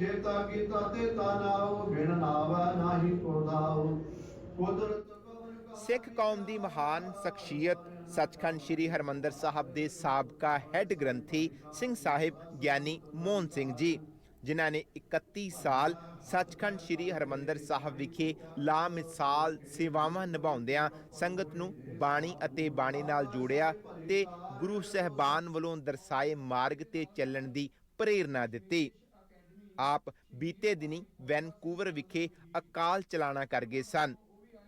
ਜੇਤਾ ਕੀਤਾ ਤੇ ਤਾ ਬਿਨ ਨਾਵਾ ਨਾਹੀ ਕੋਦਾਉ ਕੁਦਰਤ ਸਿੱਖ ਕੌਮ ਦੀ ਮਹਾਨ ਸ਼ਖਸੀਅਤ ਸੱਚਖੰਡ ਸ੍ਰੀ ਹਰਮੰਦਰ ਸਾਹਿਬ ਦੇ ਸਾਬਕਾ ਹੈੱਡ ਗ੍ਰੰਥੀ ਸਿੰਘ ਸਾਹਿਬ ਗਿਆਨੀ ਮੋਹਨ ਸਿੰਘ ਜੀ, ਜਿਨ੍ਹਾਂ ਨੇ 31 ਸਾਲ ਸੱਚਖੰਡ ਸ੍ਰੀ ਹਰਮੰਦਰ ਸਾਹਿਬ ਵਿਖੇ ਲਾਮਿਸਾਲ ਸੇਵਾਵਾਂ ਨਿਭਾਉਂਦਿਆਂ ਸੰਗਤ ਨੂੰ ਬਾਣੀ ਅਤੇ ਬਾਣੀ ਨਾਲ ਜੋੜਿਆ ਤੇ ਗੁਰੂ ਸਹਿਬਾਨ ਵੱਲੋਂ ਦਰਸਾਏ ਮਾਰਗ ਤੇ ਚੱਲਣ ਦੀ ਪ੍ਰੇਰਣਾ ਦਿੱਤੀ। ਆਪ ਬੀਤੇ ਦਿਨੀ ਵੈਨਕੂਵਰ ਵਿਖੇ ਅਕਾਲ ਚਲਾਣਾ ਕਰ ਗਏ ਸਨ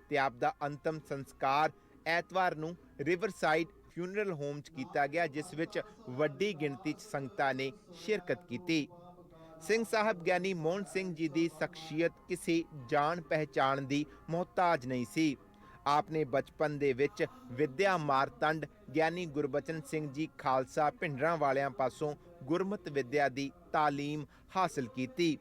ਤੇ ਆਪ ਦਾ ਅੰਤਮ ਸੰਸਕਾਰ ਐਤਵਾਰ ਨੂੰ ਰਿਵਰਸਾਈਡ ਫਿਊਨਰਲ ਹੋਮ 'ਚ ਕੀਤਾ ਗਿਆ, ਜਿਸ ਵਿੱਚ ਵੱਡੀ ਗਿਣਤੀ 'ਚ ਸੰਗਤਾਂ ਨੇ ਸ਼ਿਰਕਤ ਕੀਤੀ। ਸਿੰਘ ਸਾਹਿਬ ਗਿਆਨੀ ਮੋਹਨ ਸਿੰਘ ਜੀ ਦੀ ਸ਼ਖਸੀਅਤ ਕਿਸੇ ਜਾਣ ਪਹਿਚਾਣ ਦੀ ਮੁਹਤਾਜ ਨਹੀਂ ਸੀ। ਆਪ ਨੇ ਬਚਪਨ ਦੇ ਵਿੱਚ ਵਿਦਿਆ ਮਾਰਤੰਡ ਗਿਆਨੀ ਗੁਰਬਚਨ ਸਿੰਘ ਜੀ ਖਾਲਸਾ ਭਿੰਡਰਾਂ ਵਾਲਿਆਂ ਪਾਸੋਂ ਗੁਰਮਤ ਵਿਦਿਆ ਦੀ ਤਾਲੀਮ ਹਾਸਲ ਕੀਤੀ।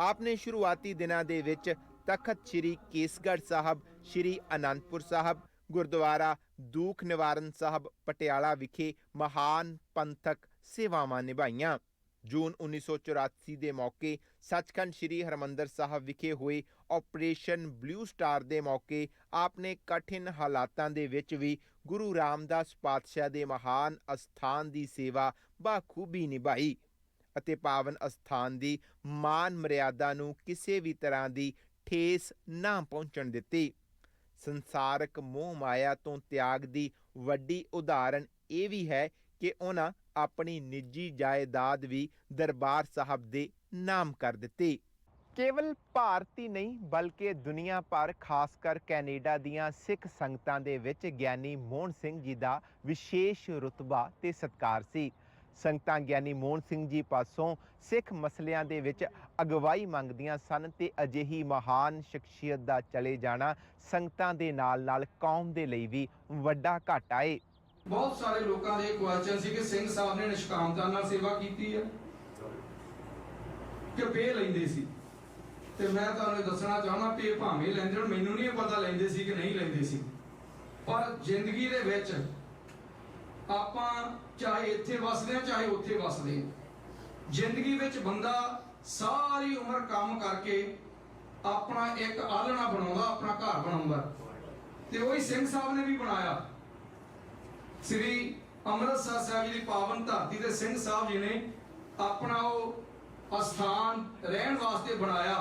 ਆਪ ਨੇ ਸ਼ੁਰੂਆਤੀ ਦਿਨਾਂ ਦੇ ਵਿੱਚ ਤਖਤ ਸ੍ਰੀ ਕੇਸਗੜ੍ਹ ਸਾਹਿਬ, ਸ੍ਰੀ ਅਨੰਦਪੁਰ ਸਾਹਿਬ, ਗੁਰਦੁਆਰਾ ਦੂਖ ਨਿਵਾਰਨ ਸਾਹਿਬ, ਪਟਿਆਲਾ ਵਿਖੇ ਮਹਾਨ ਪੰਥਕ ਸੇਵਾਵਾਂ ਨਿਭਾਈਆਂ। ਜੂਨ 1984 ਦੇ ਮੌਕੇ ਸੱਚਖੰਡ ਸ੍ਰੀ ਹਰਮੰਦਰ ਸਾਹਿਬ ਵਿਖੇ ਹੋਏ ਆਪਰੇਸ਼ਨ ਬਲੂ ਸਟਾਰ ਦੇ ਮੌਕੇ ਆਪਨੇ ਕਠਿਨ ਹਾਲਾਤਾਂ ਦੇ ਵਿੱਚ ਵੀ ਗੁਰੂ ਰਾਮਦਾਸ ਪਾਤਸ਼ਾਹ ਦੇ ਮਹਾਨ ਅਸਥਾਨ ਦੀ ਸੇਵਾ ਬਾਖੂਬੀ ਨਿਭਾਈ ਅਤੇ ਪਾਵਨ ਅਸਥਾਨ ਦੀ ਮਾਨ ਮਰਿਆਦਾ ਨੂੰ ਕਿਸੇ ਵੀ ਤਰ੍ਹਾਂ ਦੀ ਠੇਸ ਨਾ ਪਹੁੰਚਣ ਦਿੱਤੀ। ਸੰਸਾਰਕ ਮੋਹ ਮਾਇਆ ਤੋਂ ਤਿਆਗ ਦੀ ਵੱਡੀ ਉਦਾਹਰਣ ਇਹ ਵੀ ਹੈ ਕਿ ਉਹਨਾਂ ਆਪਣੀ ਨਿੱਜੀ ਜਾਇਦਾਦ ਵੀ ਦਰਬਾਰ ਸਾਹਿਬ ਦੇ ਨਾਮ ਕਰ ਦਿੱਤੀ। ਕੇਵਲ ਭਾਰਤੀ ਨਹੀਂ, ਬਲਕਿ ਦੁਨੀਆ ਭਰ, ਖਾਸ ਕਰ ਕੈਨੇਡਾ ਦੀਆਂ ਸਿੱਖ ਸੰਗਤਾਂ ਦੇ ਵਿੱਚ ਗਿਆਨੀ ਮੋਹਨ ਸਿੰਘ ਜੀ ਦਾ ਵਿਸ਼ੇਸ਼ ਰੁਤਬਾ ਤੇ ਸਤਕਾਰ ਸੀ। ਸੰਗਤਾਂ ਗਿਆਨੀ ਮੋਹਨ ਸਿੰਘ ਜੀ ਪਾਸੋਂ ਸਿੱਖ ਮਸਲਿਆਂ ਦੇ ਵਿੱਚ ਅਗਵਾਈ ਮੰਗਦੀਆਂ ਸਨ ਤੇ ਅਜਿਹੀ ਮਹਾਨ ਸ਼ਖਸੀਅਤ ਦਾ ਚਲੇ ਜਾਣਾ ਸੰਗਤਾਂ ਦੇ ਨਾਲ-ਨਾਲ ਕੌਮ ਦੇ ਲਈ ਵੀ ਵੱਡਾ ਘਾਟਾ ਏ ਬਹੁਤ ਸਾਰੇ ਲੋਕਾਂ ਦੇ ਕੁਐਸਚਨ ਸੀ ਕਿ ਸਿੰਘ ਸਾਹਿਬ ਨੇ ਨਿਸ਼ਕਾਮਤਾ ਨਾਲ ਸੇਵਾ ਕੀਤੀ ਹੈ ਕਿ ਪੇ ਲੈਂਦੇ ਸੀ। ਤੇ ਮੈਂ ਤੁਹਾਨੂੰ ਦੱਸਣਾ ਚਾਹੁੰਦਾ, ਪੇ ਭਾਵੇਂ ਲੈਂਦੇ ਹੁਣ, ਮੈਨੂੰ ਨਹੀਂ ਪਤਾ ਲੈਂਦੇ ਸੀ ਕਿ ਨਹੀਂ ਲੈਂਦੇ ਸੀ। ਪਰ ਜ਼ਿੰਦਗੀ ਦੇ ਵਿੱਚ ਆਪਾਂ ਚਾਹੇ ਇੱਥੇ ਵਸਦੇ ਹਾਂ, ਚਾਹੇ ਉੱਥੇ ਵਸਦੇ ਹਾਂ, ਜ਼ਿੰਦਗੀ ਵਿੱਚ ਬੰਦਾ ਸਾਰੀ ਉਮਰ ਕੰਮ ਕਰਕੇ ਆਪਣਾ ਇੱਕ ਆਲਣਾ ਬਣਾਉਂਦਾ, ਆਪਣਾ ਘਰ ਬਣਾਉਂਦਾ। ਤੇ ਉਹੀ ਸਿੰਘ ਸਾਹਿਬ ਨੇ ਵੀ ਬਣਾਇਆ। ਸ੍ਰੀ ਅੰਮ੍ਰਿਤਸਰ ਸਾਹਿਬ ਜੀ ਦੀ ਪਾਵਨ ਧਰਤੀ ਤੇ ਸਿੰਘ ਸਾਹਿਬ ਜੀ ਨੇ ਆਪਣਾ ਉਹ ਅਸਥਾਨ ਰਹਿਣ ਵਾਸਤੇ ਬਣਾਇਆ।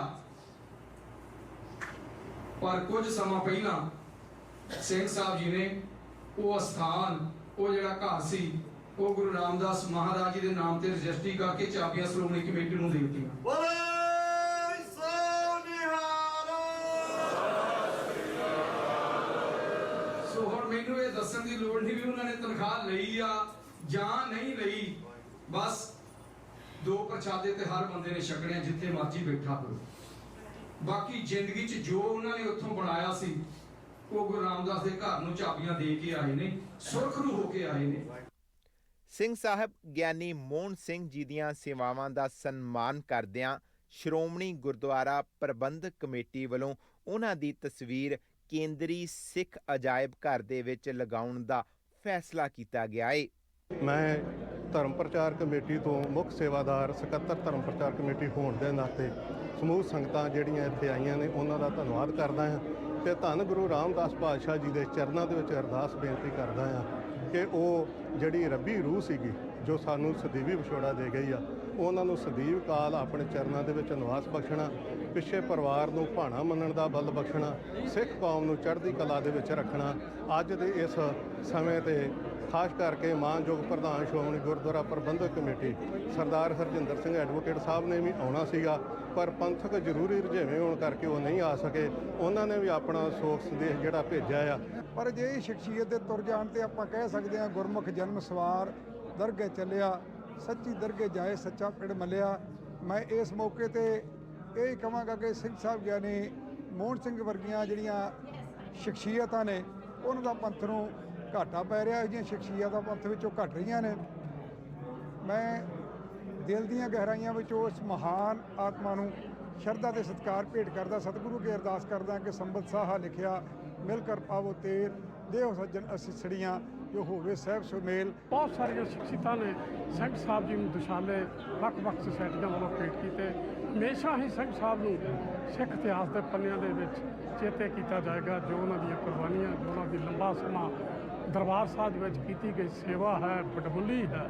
ਪਰ ਕੁਝ ਸਮਾਂ ਪਹਿਲਾਂ ਸਿੰਘ ਸਾਹਿਬ ਜੀ ਨੇ ਉਹ ਅਸਥਾਨ, ਉਹ ਜਿਹੜਾ ਘਰ ਸੀ, ਉਹ ਗੁਰੂ ਰਾਮਦਾਸ ਮਹਾਰਾਜ ਜੀ ਦੇ ਨਾਮ ਤੇ ਰਜਿਸਟਰੀ ਕਰਕੇ ਚਾਬੀਆਂ ਸ਼੍ਰੋਮਣੀ ਕਮੇਟੀ ਨੂੰ ਦੇ ਦਿੱਤੀਆਂ। ਦੱਸਣ ਦੀ ਲੋੜ ਨਹੀਂ ਵੀ ਉਹਨਾਂ ਨੇ ਤਨਖਾਹ ਲਈ ਆ ਜਾਂ ਨਹੀਂ ਲਈ। ਬਸ ਦੋ ਪ੍ਰਸ਼ਾਦੇ ਤੇ ਹਰ ਬੰਦੇ ਨੇ ਛਕਣੇ ਜਿੱਥੇ ਮਰਜ਼ੀ ਬੈਠਾ ਹੋਵੇ ਬਾਕੀ ਜ਼ਿੰਦਗੀ 'ਚ ਜੋ ਉਹਨਾਂ ਨੇ ਉੱਥੋਂ ਬਣਾਇਆ ਸੀ, ਉਹ ਗੁਰੂ ਰਾਮਦਾਸ ਦੇ ਘਰ ਨੂੰ ਚਾਬੀਆਂ ਦੇ ਕੇ ਆਏ ਨੇ, ਸੁਰਖਰੂ ਹੋ ਕੇ ਆਏ ਨੇ। ਸਿੰਘ ਸਾਹਿਬ ਗਿਆਨੀ ਮੋਹਨ ਸਿੰਘ ਜੀ ਦੀਆਂ ਸੇਵਾਵਾਂ ਦਾ ਸਨਮਾਨ ਕਰਦਿਆਂ ਸ਼੍ਰੋਮਣੀ ਗੁਰਦੁਆਰਾ ਪ੍ਰਬੰਧਕ ਕਮੇਟੀ ਵੱਲੋਂ ਉਹਨਾਂ ਦੀ ਤਸਵੀਰ ਕੇਂਦਰੀ ਸਿੱਖ ਅਜਾਇਬ ਘਰ ਦੇ ਵਿੱਚ ਲਗਾਉਣ ਦਾ ਫੈਸਲਾ ਕੀਤਾ ਗਿਆ ਏ। ਮੈਂ ਧਰਮ ਪ੍ਰਚਾਰ ਕਮੇਟੀ ਤੋਂ ਮੁੱਖ ਸੇਵਾਦਾਰ, ਸਕੱਤਰ ਧਰਮ ਪ੍ਰਚਾਰ ਕਮੇਟੀ ਹੋਣ ਦੇ ਨਾਤੇ ਸਮੂਹ ਸੰਗਤਾਂ ਜਿਹੜੀਆਂ ਇੱਥੇ ਆਈਆਂ ਨੇ, ਉਹਨਾਂ ਦਾ ਧੰਨਵਾਦ ਕਰਦਾ ਹਾਂ ਤੇ ਧੰਨ ਗੁਰੂ ਰਾਮਦਾਸ ਪਾਤਸ਼ਾਹ ਜੀ ਦੇ ਚਰਨਾਂ ਦੇ ਵਿੱਚ ਅਰਦਾਸ ਬੇਨਤੀ ਕਰਦਾ ਹਾਂ ਕਿ ਉਹ ਜਿਹੜੀ ਰੱਬੀ ਰੂਹ ਸੀਗੀ, ਜੋ ਸਾਨੂੰ ਸਦੀਵੀ ਵਿਛੋੜਾ ਦੇ ਗਈ ਆ, ਉਹਨਾਂ ਨੂੰ ਸਦੀਵ ਕਾਲ ਆਪਣੇ ਚਰਨਾਂ ਦੇ ਵਿੱਚ ਨਿਵਾਸ ਬਖਸ਼ਣਾ ਪਿੱਛੇ ਪਰਿਵਾਰ ਨੂੰ ਭਾਣਾ ਮੰਨਣ ਦਾ ਬਲ ਬਖਸ਼ਣਾ, ਸਿੱਖ ਕੌਮ ਨੂੰ ਚੜ੍ਹਦੀ ਕਲਾ ਦੇ ਵਿੱਚ ਰੱਖਣਾ, ਅੱਜ ਦੇ ਇਸ ਸਮੇਂ ਤੇ ਖਾਸ ਕਰਕੇ ਮਾਨਯੋਗ ਪ੍ਰਧਾਨ ਸ਼੍ਰੋਮਣੀ ਗੁਰਦੁਆਰਾ ਪ੍ਰਬੰਧਕ ਕਮੇਟੀ ਸਰਦਾਰ ਹਰਜਿੰਦਰ ਸਿੰਘ ਐਡਵੋਕੇਟ ਸਾਹਿਬ ਨੇ ਵੀ ਆਉਣਾ ਸੀਗਾ, ਪਰ ਪੰਥਕ ਜ਼ਰੂਰੀ ਰੁਝੇਵੇਂ ਹੋਣ ਕਰਕੇ ਉਹ ਨਹੀਂ ਆ ਸਕੇ। ਉਹਨਾਂ ਨੇ ਵੀ ਆਪਣਾ ਸੋਖ ਸੰਦੇਸ਼ ਜਿਹੜਾ ਭੇਜਿਆ ਆ। ਪਰ ਜੇ ਇਹ ਸ਼ਖਸੀਅਤ ਦੇ ਤੁਰ ਜਾਣ ਤੇ ਆਪਾਂ ਕਹਿ ਸਕਦੇ ਹਾਂ ਗੁਰਮੁਖ ਜਨਮ ਸਵਾਰ ਦਰਗਹਿ ਚੱਲਿਆ, ਸੱਚੀ ਦਰਗਹਿ ਜਾਏ, ਸੱਚਾ ਪਿੜ ਮੱਲਿਆ। ਮੈਂ ਇਸ ਮੌਕੇ ਤੇ ਇਹ ਕਹਾਂਗਾ ਕਿ ਸਿੰਘ ਸਾਹਿਬ ਗਿਆਨੀ ਮੋਹਨ ਸਿੰਘ ਵਰਗੀਆਂ ਜਿਹੜੀਆਂ ਸ਼ਖਸੀਅਤਾਂ ਨੇ, ਉਹਨਾਂ ਦਾ ਪੰਥ ਨੂੰ ਘਾਟਾ ਪੈ ਰਿਹਾ, ਇਹ ਜਿਹੀਆਂ ਸ਼ਖਸੀਅਤਾਂ ਪੰਥ ਵਿੱਚੋਂ ਘਟ ਰਹੀਆਂ ਨੇ। ਮੈਂ ਦਿਲ ਦੀਆਂ ਗਹਿਰਾਈਆਂ ਵਿੱਚ ਉਸ ਮਹਾਨ ਆਤਮਾ ਨੂੰ ਸ਼ਰਧਾ ਤੇ ਸਤਿਕਾਰ ਭੇਟ ਕਰਦਾ, ਸਤਿਗੁਰੂ ਕੇ ਅਰਦਾਸ ਕਰਦਾ ਕਿ ਸੰਬਤ ਸਾਹਾ ਲਿਖਿਆ ਮਿਲ ਕਰ ਪਾਵੋ ਤੇਰ, ਦੇਹੋ ਸੱਜਣ ਅਸਿਸੜੀਆਂ ਜੋ ਹੋਵੇ ਸਹਿਬ ਸੁਮੇਲ ਬਹੁਤ ਸਾਰੀਆਂ ਸ਼ਖਸੀਅਤਾਂ ਨੇ, ਸਿੰਘ ਸਾਹਿਬ ਜੀ ਨੂੰ ਦੁਸ਼ਾਲੇ ਵੱਖ-ਵੱਖ ਸੁਸਾਇਟੀਆਂ ਵੱਲੋਂ ਭੇਟ ਕੀਤੇ। ਹਮੇਸ਼ਾ ਹੀ ਸਿੰਘ ਸਾਹਿਬ ਨੂੰ ਸਿੱਖ ਇਤਿਹਾਸ ਦੇ ਪੰਨਿਆਂ ਦੇ ਵਿੱਚ ਚੇਤੇ ਕੀਤਾ ਜਾਏਗਾ, ਜੋ ਉਹਨਾਂ ਦੀਆਂ ਕੁਰਬਾਨੀਆਂ, ਜੋ ਉਹਨਾਂ ਦੀ ਲੰਬਾ ਸਮਾਂ ਦਰਬਾਰ ਸਾਹਿਬ ਵਿੱਚ ਕੀਤੀ ਗਈ ਸੇਵਾ ਹੈ, ਵਡਮੁੱਲੀ ਹੈ।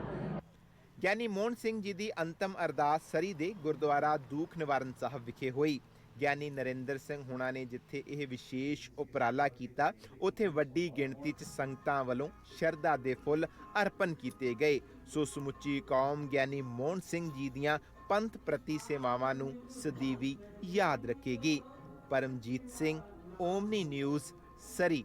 ਗਿਆਨੀ ਮੋਹਨ ਸਿੰਘ ਜੀ ਦੀ ਅੰਤਮ ਅਰਦਾਸ ਸਰੀ ਦੇ ਗੁਰਦੁਆਰਾ ਦੂਖ ਨਿਵਾਰਨ ਸਾਹਿਬ ਵਿਖੇ ਹੋਈ। ਗਿਆਨੀ ਨਰਿੰਦਰ ਸਿੰਘ ਹੁਣਾ ਨੇ ਜਿੱਥੇ ਇਹ ਵਿਸ਼ੇਸ਼ ਉਪਰਾਲਾ ਕੀਤਾ, ਉੱਥੇ ਵੱਡੀ ਗਿਣਤੀ 'ਚ ਸੰਗਤਾਂ ਵੱਲੋਂ ਸ਼ਰਧਾ ਦੇ ਫੁੱਲ ਅਰਪਣ ਕੀਤੇ ਗਏ। ਸੋ ਸਮੁੱਚੀ ਕੌਮ ਗਿਆਨੀ ਮੋਹਨ ਸਿੰਘ ਜੀ ਦੀਆਂ ਪੰਥ ਪ੍ਰਤੀ ਸੇਵਾਵਾਂ ਨੂੰ ਸਦੀਵੀ ਯਾਦ ਰੱਖੇਗੀ। Paramjit Singh Omni news Surrey.